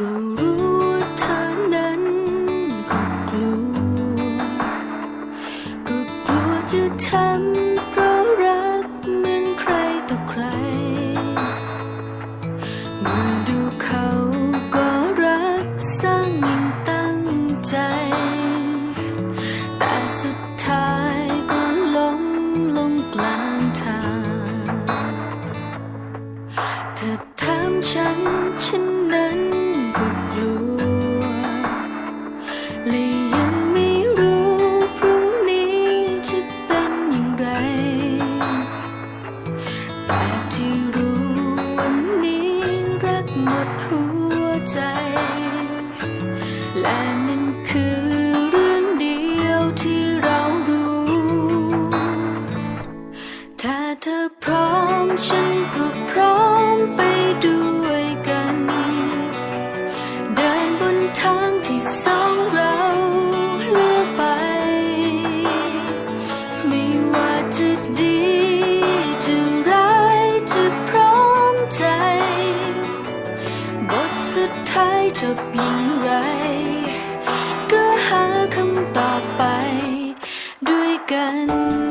ก็รู้ว่าเธอนั้นก็กลัว ก็กลัวจะทำเพราะรักเหมือนใครต่อใครเมื่อดูเขาก็รักสร้างยิ่งตั้งใจ แต่สุดท้ายก็ล้มลงกลางทาง เธอถามฉัน หัวใจ และนั่นคือเรื่องเดียวที่เรารู้ ถ้าเธอพร้อมฉันก็ บอย่างไร ก็หาคำตอบไปด้วยกัน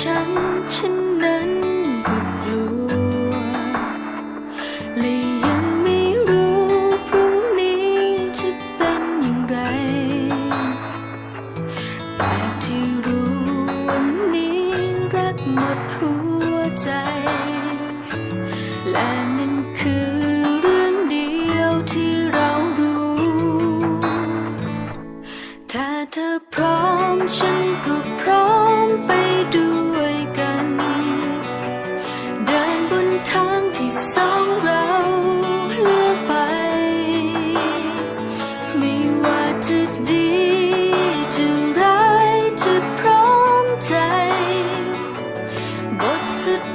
ฉันฉันนั้น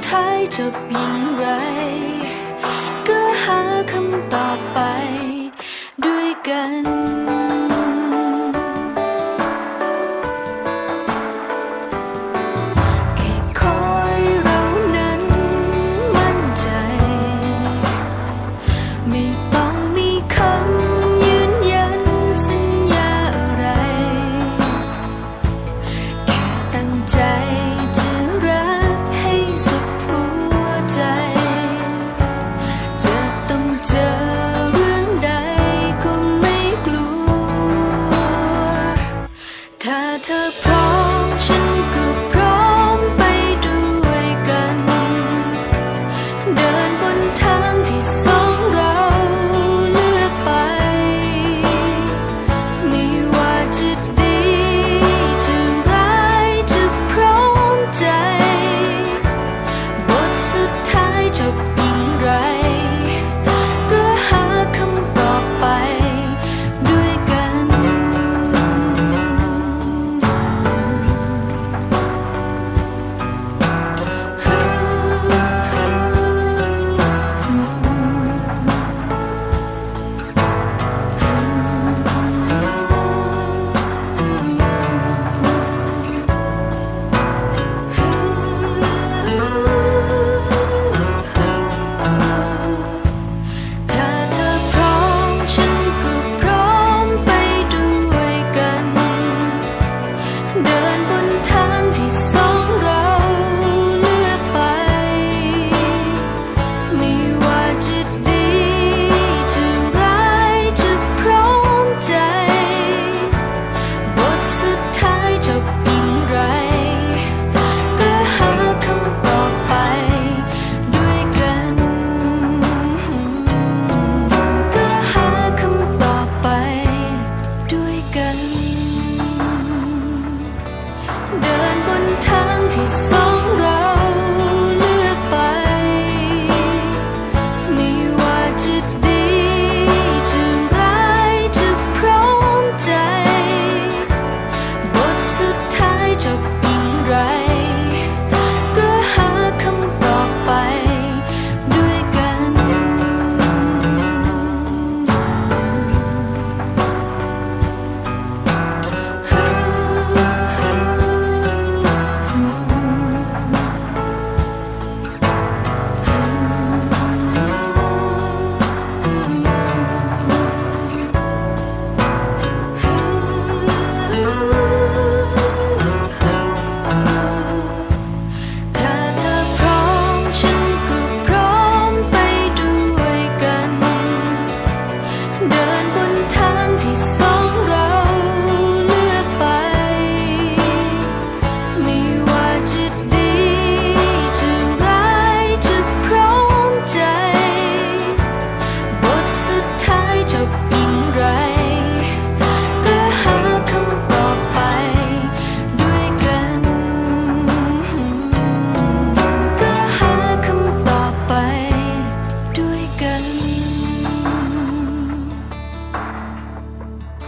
ท้ายจบอย่างไร ก็หาคำตอบไปด้วยกัน